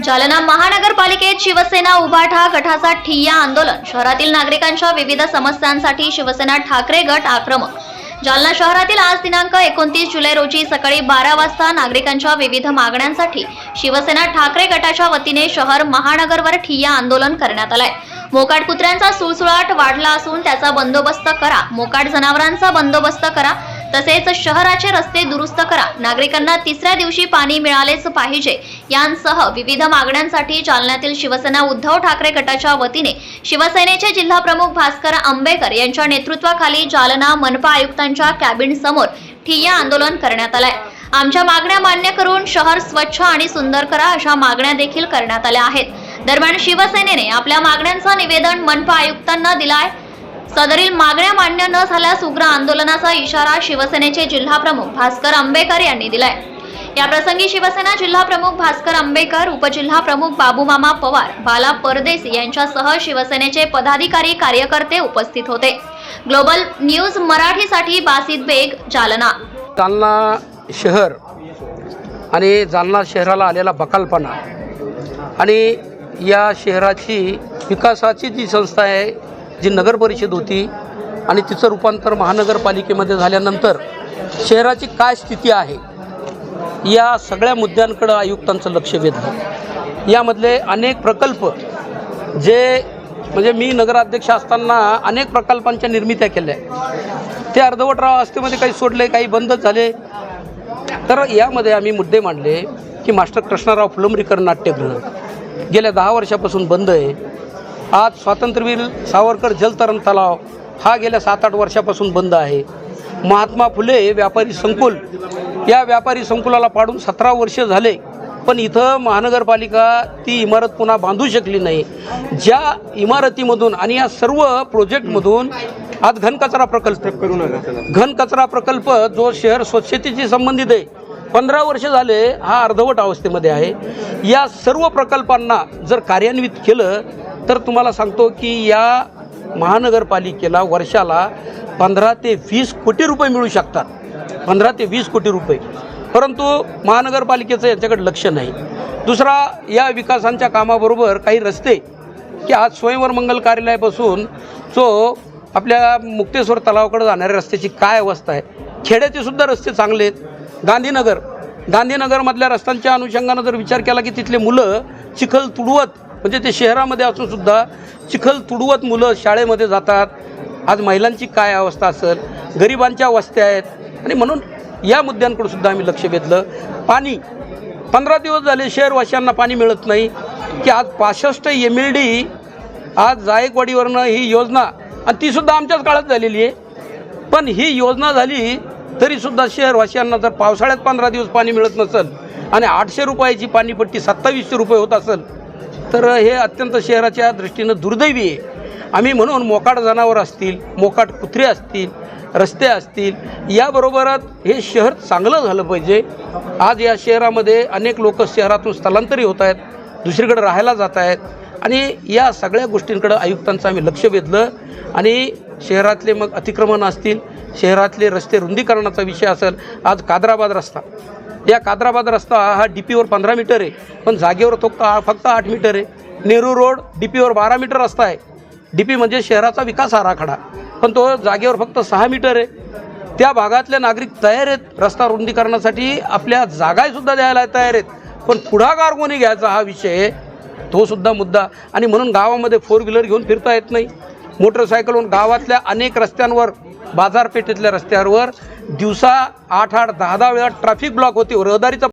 जालना महानगरपालिकेत शिवसेना उभाठा गटाचा ठिय्या आंदोलन. शहरातील नागरिकांच्या विविध समस्यांसाठी शिवसेना ठाकरे गट आक्रमक. जालना शहरातील आज दिनांक एकोणतीस जुलै रोजी सकाळी बारा वाजता नागरिकांच्या विविध मागण्यांसाठी शिवसेना ठाकरे गटाच्या वतीने शहर महानगरवर ठिय्या आंदोलन करण्यात आलंय. मोकाट कुत्र्यांचा सुळसुळाट वाढला असून त्याचा बंदोबस्त करा. मोकाट जनावरांचा बंदोबस्त करा. तसेच शहराचे रस्ते दुरुस्त करा. नागरिकांना तिसऱ्या दिवशी पाणी मिळालेच पाहिजे. यांसह विविध मागण्यांसाठी जालन्यातील शिवसेना उद्धव ठाकरे गटाच्या वतीने शिवसेनेचे जिल्हाप्रमुख भास्कर आंबेकर यांच्या नेतृत्वाखाली जालना मनपा आयुक्तांच्या कॅबिन समोर ठिय्या आंदोलन करण्यात आलंय. आमच्या मागण्या मान्य करून शहर स्वच्छ आणि सुंदर करा अशा मागण्या देखील करण्यात आल्या आहेत. दरम्यान शिवसेनेने आपल्या मागण्यांचं निवेदन मनपा आयुक्तांना दिलाय. सदरील मागण्या मान्य न झाल्यास उग्र आंदोलनाचा इशारा शिवसेनेचे जिल्हाप्रमुख भास्कर आंबेकर यांनी दिलाय. या प्रसंगी शिवसेना जिल्हाप्रमुख भास्कर आंबेकर उपजिल्हा प्रमुख बाबूमामा पवार बाला परदेस यांच्यासह शिवसेनेचे पदाधिकारी कार्यकर्ते उपस्थित होते. ग्लोबल न्यूज मराठीसाठी बासित बेग जालना. जालना शहर आणि जालना शहराला आलेला बकालपणा आणि या शहराची विकासाची जी संस्था आहे जी नगर परिषद होती आणि तिचं रूपांतर महानगरपालिकेमध्ये झाल्यानंतर शहराची काय स्थिती आहे या सगळ्या मुद्द्यांकडं आयुक्तांचं लक्ष वेधलं. यामधले अनेक प्रकल्प जे म्हणजे मी नगराध्यक्ष असताना अनेक प्रकल्पांच्या निर्मित्या केल्या. ते अर्धवट अवस्थेमध्ये काही सोडले काही बंदच झाले. तर यामध्ये आम्ही मुद्दे मांडले की मास्टर कृष्णराव फुलंबरीकर नाट्यगृह. गेल्या दहा वर्षापासून बंद आहे. आज स्वातंत्र्यवीर सावरकर जलतरण तलाव हा गेल्या सात आठ वर्षापासून बंद आहे. महात्मा फुले व्यापारी संकुल. या व्यापारी संकुलाला पाडून सतरा वर्ष झाले पण इथं महानगरपालिका ती इमारत पुन्हा बांधू शकली नाही. ज्या इमारतीमधून आणि या सर्व प्रोजेक्टमधून आज घनकचरा प्रकल्प घन घनकचरा प्रकल्प जो शहर स्वच्छतेशी संबंधित आहे पंधरा वर्ष झाले हा अर्धवट अवस्थेमध्ये आहे. या सर्व प्रकल्पांना जर कार्यान्वित केलं तर तुम्हाला सांगतो की या महानगरपालिकेला वर्षाला पंधरा ते वीस कोटी रुपये मिळू शकतात. पंधरा ते वीस कोटी रुपये. परंतु महानगरपालिकेचं याच्याकडे लक्ष नाही. दुसरा या विकासांच्या कामाबरोबर काही रस्ते की आज स्वयंवर मंगल कार्यालयापासून जो आपल्या मुक्तेश्वर तलावाकडे जाणाऱ्या रस्त्याची काय अवस्था आहे खेड्याचे सुद्धा रस्ते चांगले आहेत. गांधीनगर गांधीनगरमधल्या रस्त्यांच्या अनुषंगानं जर विचार केला की तिथले मुलं चिखल तुडवत म्हणजे ते शहरामध्ये असून सुद्धा चिखल तुडवत मुलं शाळेमध्ये जातात. आज महिलांची काय अवस्था असेल? गरिबांच्या वस्त्या आहेत. आणि म्हणून या मुद्द्यांकडे सुद्धा आम्ही लक्ष वेधलं. पाणी. पंधरा दिवस झाले शहरवासियांना पाणी मिळत नाही. की आज पासष्ट एम एल डी आज जायकवाडीवरनं ही योजना आणि तीसुद्धा आमच्याच काळात झालेली आहे. पण ही योजना झाली तरीसुद्धा शहरवासियांना जर पावसाळ्यात पंधरा दिवस पाणी मिळत नसेल आणि आठशे रुपयाची पाणीपट्टी सत्तावीसशे रुपये होत असेल तर हे अत्यंत शहराच्या दृष्टीनं दुर्दैवी आहे. आम्ही म्हणून मोकाट जनावर असतील मोकाट कुत्रे असतील रस्ते असतील याबरोबरच हे शहर चांगलं झालं पाहिजे. आज या शहरामध्ये अनेक लोक शहरातून स्थलांतरित होत आहेत दुसरीकडे राहायला जात आहेत. आणि या सगळ्या गोष्टींकडं आयुक्तांचं आम्ही लक्ष वेधलं. आणि शहरातले मग अतिक्रमण असतील शहरातले रस्ते रुंदीकरणाचा विषय असेल आज कादराबाद रस्ता. या कादराबाद रस्ता हा डी पीवर पंधरा मीटर आहे पण जागेवर तो का फक्त आठ मीटर आहे. नेहरू रोड डी पीवर बारा मीटर रस्ता आहे. डी पी म्हणजे शहराचा विकास आराखडा. पण तो जागेवर फक्त सहा मीटर आहे. त्या भागातले नागरिक तयार आहेत रस्ता रुंदीकरणासाठी. आपल्या जागासुद्धा द्यायला तयार आहेत. पण पुढाकार कोणी घ्यायचा हा विषय तो सुद्धा मुद्दा. आणि म्हणून गावामध्ये फोर व्हीलर घेऊन फिरता येत नाही. मोटरसायकलवरून गावातल्या अनेक रस्त्यांवर बाजारपेठेतल्या रस्त्यांवर दिवसा आठ आठ दहा दहा वेळा ट्रॅफिक ब्लॉक होते. रहदारीचा